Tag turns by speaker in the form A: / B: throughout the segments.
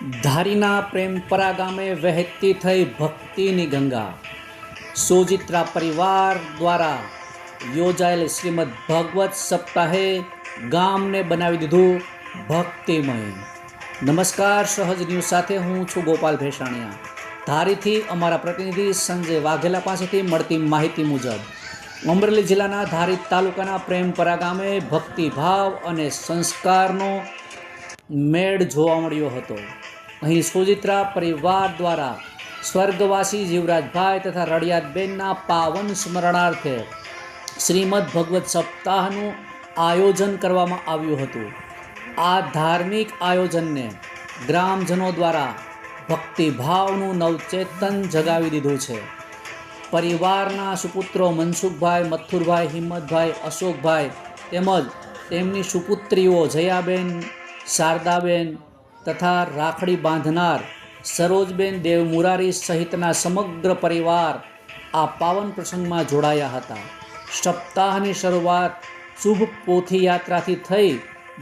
A: ધારીના પ્રેમપરા ગામે વહેતી થઈ ભક્તિની ગંગા. સોજિત્રા પરિવાર દ્વારા યોજાયેલ શ્રીમદ ભગવત સપ્તાહે ગામને બનાવી દીધું ભક્તિમય. નમસ્કાર, સહજ ન્યૂઝ સાથે હું છું ગોપાલ ભેસાણિયા. ધારીથી અમારા પ્રતિનિધિ સંજય વાઘેલા પાસેથી મળતી માહિતી મુજબ, અમરેલી જિલ્લાના ધારી તાલુકાના પ્રેમપરા ગામે ભક્તિભાવ અને સંસ્કારનો મેળ જોવા મળ્યો હતો. અહીં સુજિત્રા પરિવાર દ્વારા સ્વર્ગવાસી જીવરાજભાઈ તથા રડિયાતબેનના પાવન સ્મરણાર્થે શ્રીમદ ભગવત સપ્તાહનું આયોજન કરવામાં આવ્યું હતું. આ ધાર્મિક આયોજનને ગ્રામજનો દ્વારા ભક્તિભાવનું નવચેતન જગાવી દીધું છે. પરિવારના સુપુત્રો મનસુખભાઈ, મથુરભાઈ, હિંમતભાઈ, અશોકભાઈ તેમજ તેમની સુપુત્રીઓ જયાબેન શારદાબેન તથા રાખડી બાંધનાર સરોજબેન દેવ મુરારી સહિતના સમગ્ર પરિવાર આ પાવન પ્રસંગમાં જોડાયા હતા. સપ્તાહની શરૂઆત શુભ પોથી યાત્રાથી થઈ,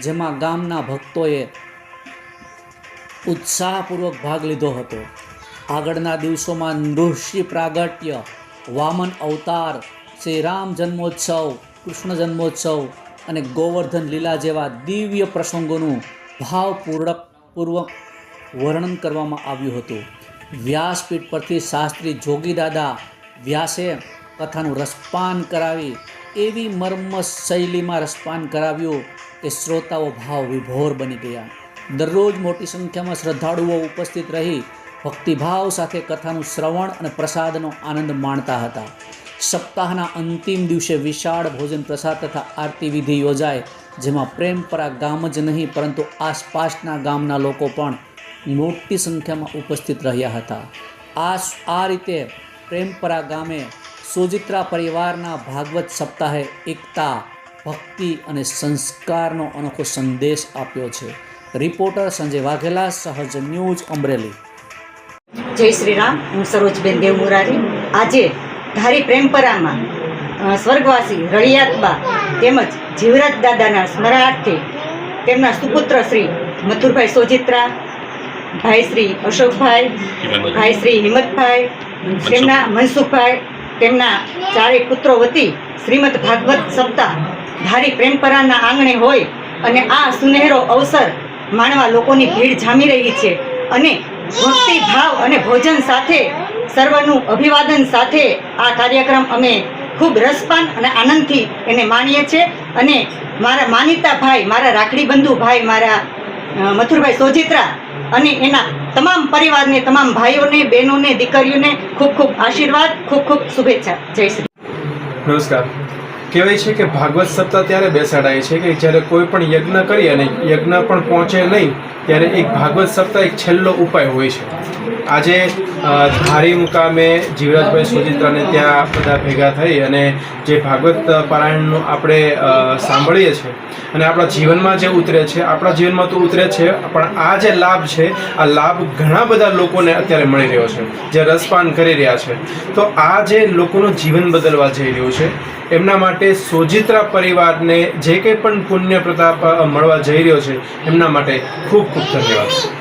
A: જેમાં ગામના ભક્તોએ ઉત્સાહપૂર્વક ભાગ લીધો હતો. આગળના દિવસોમાં નૃષિ પ્રાગટ્ય, વામન અવતાર શ્રી રામ જન્મોત્સવ, કૃષ્ણ જન્મોત્સવ અને ગોવર્ધન લીલા જેવા દિવ્ય પ્રસંગોનું ભાવપૂર્વક પૂર્વક વર્ણન કરવામાં આવ્યું હતું. વ્યાસપીઠ પરથી શાસ્ત્રી જોગીદાદા વ્યાસે કથાનું રસપાન કરાવી, એવી મર્મ શૈલીમાં રસપાન કરાવ્યું કે શ્રોતાઓ ભાવ વિભોર બની ગયા. દરરોજ મોટી સંખ્યામાં શ્રદ્ધાળુઓ ઉપસ્થિત રહી ભક્તિભાવ સાથે કથાનું શ્રવણ અને પ્રસાદનો આનંદ માણતા હતા. સપ્તાહના અંતિમ દિવસે વિશાળ ભોજન પ્રસાદ તથા આરતી વિધિ યોજાય. જેમાં પ્રેમપરા ગામ જ નહીં, પરંતુ આસપાસના ગામના લોકો પણ મોટી સંખ્યામાં ઉપસ્થિત રહ્યા હતા. આ આ રીતે પ્રેમપરા ગામે સોજિત્રા પરિવારના ભાગવત સપ્તાહે એકતા, ભક્તિ અને સંસ્કારનો અનોખો સંદેશ આપ્યો છે. રિપોર્ટર સંજય વાઘેલા, સહજ ન્યૂઝ અમરેલી.
B: જય શ્રી રામ હું સરોજબેન દેવ આજે ધારી પ્રેમપરામાં સ્વર્ગવાસી રળિયાતબા તેમજ જીવરાજ દાદાના સ્મરણાર્થે તેમના સુપુત્ર શ્રી મથુરભાઈ સોજિત્રા ભાઈ શ્રી અશોકભાઈ ભાઈ શ્રી હિંમતભાઈ તેમના મનસુખભાઈ તેમના ચારેય પુત્રો વતી શ્રીમદ ભાગવત સપ્તાહ ધારી પ્રેમપરાના આંગણે હોય અને આ સુનહેરો અવસર માણવા લોકોની ભીડ જામી રહી છે અને ભક્તિ ભાવ અને ભોજન સાથે સર્વનું અભિવાદન સાથે આ કાર્યક્રમ અમે ખૂબ રસપાન અને આનંદથી એને માણીએ છીએ. અને મારા માનીતા ભાઈ, મારા રાખડી બંધુ ભાઈ, મારા મથુરભાઈ સોજિત્રા અને એના તમામ પરિવારને, તમામ ભાઈઓને, બહેનોને, દીકરીઓને ખૂબ ખૂબ આશીર્વાદ, ખૂબ ખૂબ શુભેચ્છા. જય શ્રી
C: નમસ્કાર. કહેવાય છે કે ભાગવત સપ્તાહ ત્યારે બેસાડાય છે કે જ્યારે કોઈ પણ યજ્ઞ કરી અને યજ્ઞ પણ પહોંચે નહીં, ત્યારે એક ભાગવત સપ્તાહ એક છેલ્લો ઉપાય હોય છે. આજે ધારી મુકામે જીવરાજભાઈ સુચિત્રાને ત્યાં બધા ભેગા થઈ અને જે ભાગવત પારાયણનું આપણે સાંભળીએ છીએ અને આપણા જીવનમાં જે ઉતરે છે, આપણા જીવનમાં તો ઉતરે છે, પણ આ જે લાભ છે, આ લાભ ઘણા બધા લોકોને અત્યારે મળી રહ્યો છે, જે રસપાન કરી રહ્યા છે. તો આ જે લોકોનું જીવન બદલવા જઈ રહ્યું છે, એમના માટે સોજિત્રા પરિવારને જે કંઈ પણ પુણ્ય પ્રતાપ મળવા જઈ રહ્યો છે, એમના માટે ખૂબ ખૂબ ધન્યવાદ.